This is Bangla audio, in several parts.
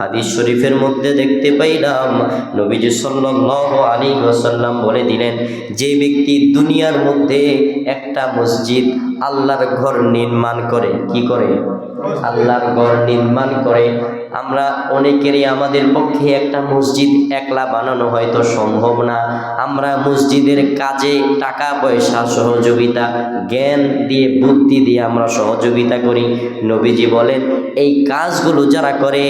হাদিস শরীফের মধ্যে দেখতে পাইলাম, নবীজি সাল্লাল্লাহু আলাইহি ওয়াসাল্লাম বলে দিলেন, যে ব্যক্তি দুনিয়ার মধ্যে একটা মসজিদ আল্লাহর ঘর নির্মাণ করে। কি করে? আল্লাহর ঘর নির্মাণ করে। আমরা অনেকেরই আমাদের পক্ষে একটা মসজিদ একলা বানানো হয়তো সম্ভব না। আমরা মসজিদের কাজে টাকা পয়সা, সহযোগিতা, জ্ঞান দিয়ে, বুদ্ধি দিয়ে আমরা সহযোগিতা করি। নবীজি বলেন, এই কাজগুলো যারা করে,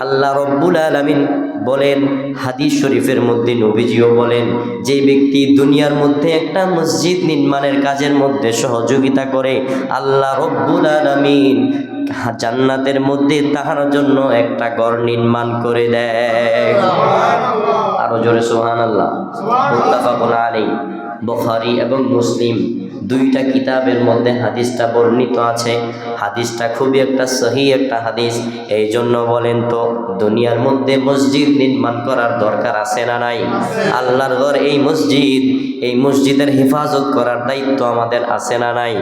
আল্লাহ রব্বুল আলমিন বলেন, হাদিস শরীফের মধ্যে নবীজিও বলেন, যে ব্যক্তি দুনিয়ার মধ্যে একটা মসজিদ নির্মাণের কাজের মধ্যে সহযোগিতা করে আল্লাহ রব্বুল আলমিন জান্নাতের মধ্যে তাহার জন্য একটা ঘর নির্মাণ করে দেয়। আরও জোরে সোহান আল্লাহ মুত্তাফাকুন আলাইহি, বুখারী এবং মুসলিম। দুইটা কিতাবের মধ্যে হাদিসটা বর্ণিত আছে। হাদিসটা খুবই একটা সহি একটা হাদিস। এই জন্য বলেন তো, দুনিয়ার মধ্যে মসজিদ নির্মাণ করার দরকার আছে না নাই? আল্লাহর ঘর এই মসজিদ, এই মসজিদের হেফাজত করার দায়িত্ব আমাদের আছে না নাই?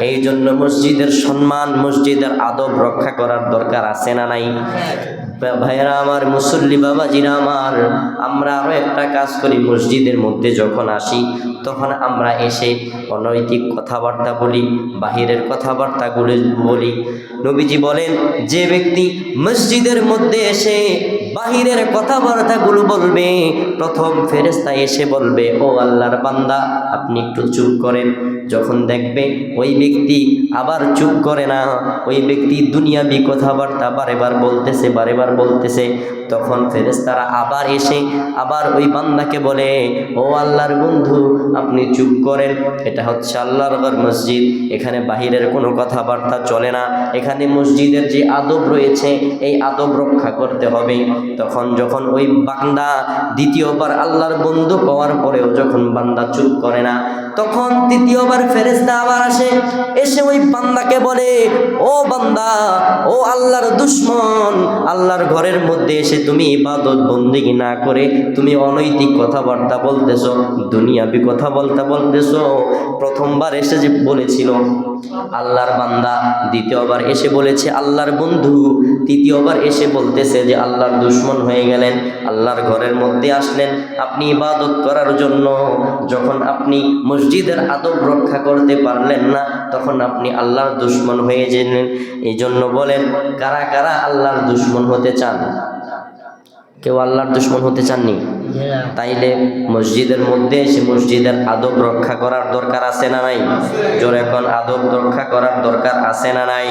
এই জন্য মসজিদের সম্মান, মসজিদের আদব রক্ষা করার দরকার আছে না নাই? ভাইয়েরা আমার মুসল্লি বাবাজিরা আমার, আমরা আরও একটা কাজ করি মসজিদের মধ্যে যখন আসি, তখন আমরা এসে অনৈতিক কথাবার্তা বলি, বাহিরের কথাবার্তাগুলো বলি। নবীজি বলেন, যে ব্যক্তি মসজিদের মধ্যে এসে বাহিরের কথাবার্তাগুলো বলবে, প্রথম ফেরেস্তা এসে বলবে, ও আল্লাহর বান্দা, আপনি একটু চুপ করেন। যখন দেখবে ওই ব্যক্তি আবার চুপ করে না, ওই ব্যক্তি দুনিয়াবি কথাবার্তা বারেবার বলতেছে, বারেবার বলতেছে, তখন ফেরেস্তারা আবার এসে আবার ওই বান্দাকে বলে, ও আল্লাহর বন্ধু, আপনি চুপ করেন। এটা হচ্ছে আল্লাহর ঘর মসজিদ। এখানে বাহিরের কোনো কথাবার্তা চলে না। এখানে মসজিদের যে আদব রয়েছে, এই আদব রক্ষা করতে হবে। তখন যখন ওই বান্দা দ্বিতীয়বার আল্লাহর বন্ধু পাওয়ার পরেও যখন বান্দা চুপ করে না, তখন তৃতীয়বার ফেরেস্তা আবার আসে, এসে ওই বান্দাকে বলে, ও বান্দা, ও আল্লাহর দুশ্মন, আল্লাহর ঘরের মধ্যে এসে তুমি ইবাদত বন্দিগি না করে তুমি অনৈতিক কথাবার্তা বলতেছ, দুনিয়াবি কথা বলতে বলতেছ। প্রথমবার এসে যে বলেছিল আল্লাহর বান্দা দ্বিতীয়বার এসে বলেছে, আল্লাহর বন্ধু। তৃতীয়বার এসে বলতেছে যে, আল্লাহর দুশ্মন হয়ে গেলেন, আল্লাহর ঘরের মধ্যে আসলেন। আপনি ইবাদত করার জন্য যখন আপনি মসজিদের আদব রক্ষা করতে পারলেন না, তখন আপনি আল্লাহর দুশ্মন হয়ে গেলেন। এই জন্য বলেন, কারা কারা আল্লাহর দুশ্মন হতে চান? কেউ আল্লাহর দুশ্মন হতে চাননি? তাইলে মসজিদের মধ্যে এসে মসজিদের আদব রক্ষা করার দরকার আছে না নাই? জোর এখন আদব রক্ষা করার দরকার আছে না নাই?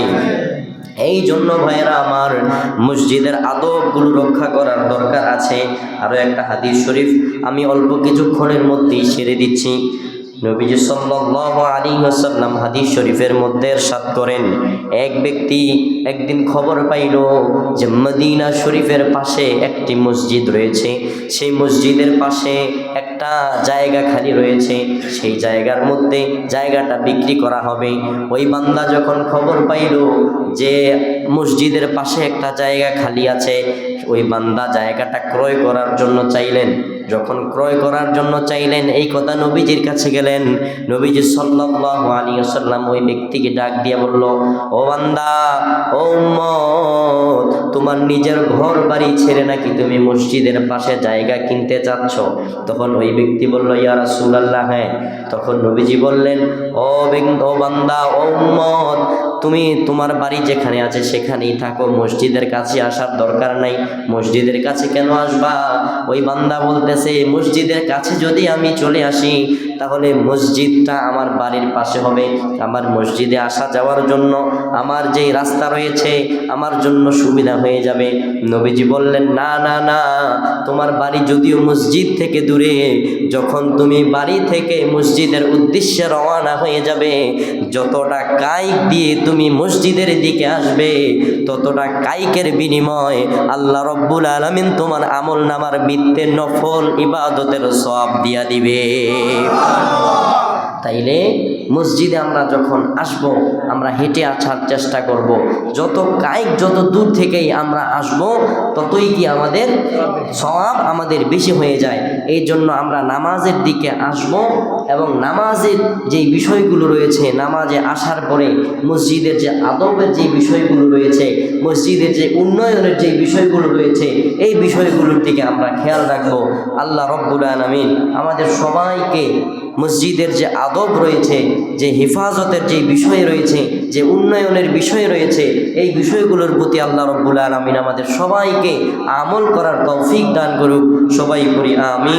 এই জন্য ভাইয়েরা আমার মসজিদের আদবগুলো রক্ষা করার দরকার আছে। আরও একটা হাদিস শরীফ আমি অল্প কিছুক্ষণের মধ্যেই সেরে দিচ্ছি। নবীজি সাল্লাল্লাহু আলাইহি ওয়াসাল্লাম হাদিস শরীফের মধ্যে ইরশাদ করেন। এক ব্যক্তি একদিন খবর পাইল যে মদিনা শরীফের পাশে একটি মসজিদ রয়েছে। সেই মসজিদের পাশে একটা জায়গা খালি রয়েছে। সেই জায়গার মধ্যে জায়গাটা বিক্রি করা হবে। ওই বান্দা যখন খবর পাইল যে মসজিদের পাশে একটা জায়গা খালি আছে, ওই বান্দা জায়গাটা ক্রয় করার জন্য চাইলেন। যখন ক্রয় করার জন্য চাইলেন, এই কথা নবীজির কাছে গেলেন। নবীজি সাল্লাল্লাহু আলাইহি ওয়াসাল্লাম ওই ব্যক্তিকে ডাক দিয়ে বলল, ও বান্দা, ও তোমার নিজের ঘর বাড়ি ছেড়ে নাকি তুমি মসজিদের পাশে জায়গা কিনতে চাচ্ছ? তখন ওই ব্যক্তি বলল, ইয়া রাসূলুল্লাহ হ্যাঁ। তখন নবীজি বললেন ও বান্দা, ও উম্মত তুমি তোমার বাড়ি যেখানে আছে সেখানেই থাকো। মসজিদের কাছে আসার দরকার নাই। মসজিদের কাছে কেন আসবা? ওই বান্দা বলতেছে, মসজিদের কাছে যদি আমি চলে আসি তাহলে মসজিদটা আমার বাড়ির পাশে হবে। আমার মসজিদে আসা যাওয়ার জন্য আমার যেই রাস্তা রয়েছে, আমার জন্য সুবিধা হয়ে যাবে। নবীজি বললেন, না না না, তোমার বাড়ি যদিও মসজিদ থেকে দূরে, যখন তুমি বাড়ি থেকে মসজিদের উদ্দেশ্যে রওনা হয়ে যাবে, যতটা কাইক দিয়ে তুমি মসজিদের দিকে আসবে, ততটা কাইকের বিনিময় আল্লাহ রব্বুল আলমিন তোমার আমল নামার বৃত্তে নফল ইবাদতের সব দিয়া দিবে। তাইলে মসজিদে আমরা যখন আসব, আমরা হেঁটে আসার চেষ্টা করব। যত কায়িক, যত দূর থেকেই আমরা আসব, ততই কি আমাদের স্বভাব আমাদের বেশি হয়ে যায়। এই জন্য আমরা নামাজের দিকে আসব এবং নামাজের যেই বিষয়গুলো রয়েছে, নামাজে আসার পরে মসজিদের যে আদবের যে বিষয়গুলো রয়েছে, মসজিদের যে উন্নয়নের যে বিষয়গুলো রয়েছে, এই বিষয়গুলোর দিকে আমরা খেয়াল রাখব। আল্লাহ রব্বুল আলমিন আমাদের সবাইকে মসজিদের যে আদব রয়েছে, যে হেফাজতের যে বিষয় রয়েছে, যে উন্নয়নের বিষয় রয়েছে, এই বিষয়গুলোর প্রতি আল্লাহ রব্বুল আলমিন আমাদের সবাইকে আমল করার তৌফিক দান করুক। সবাই করি আমিন।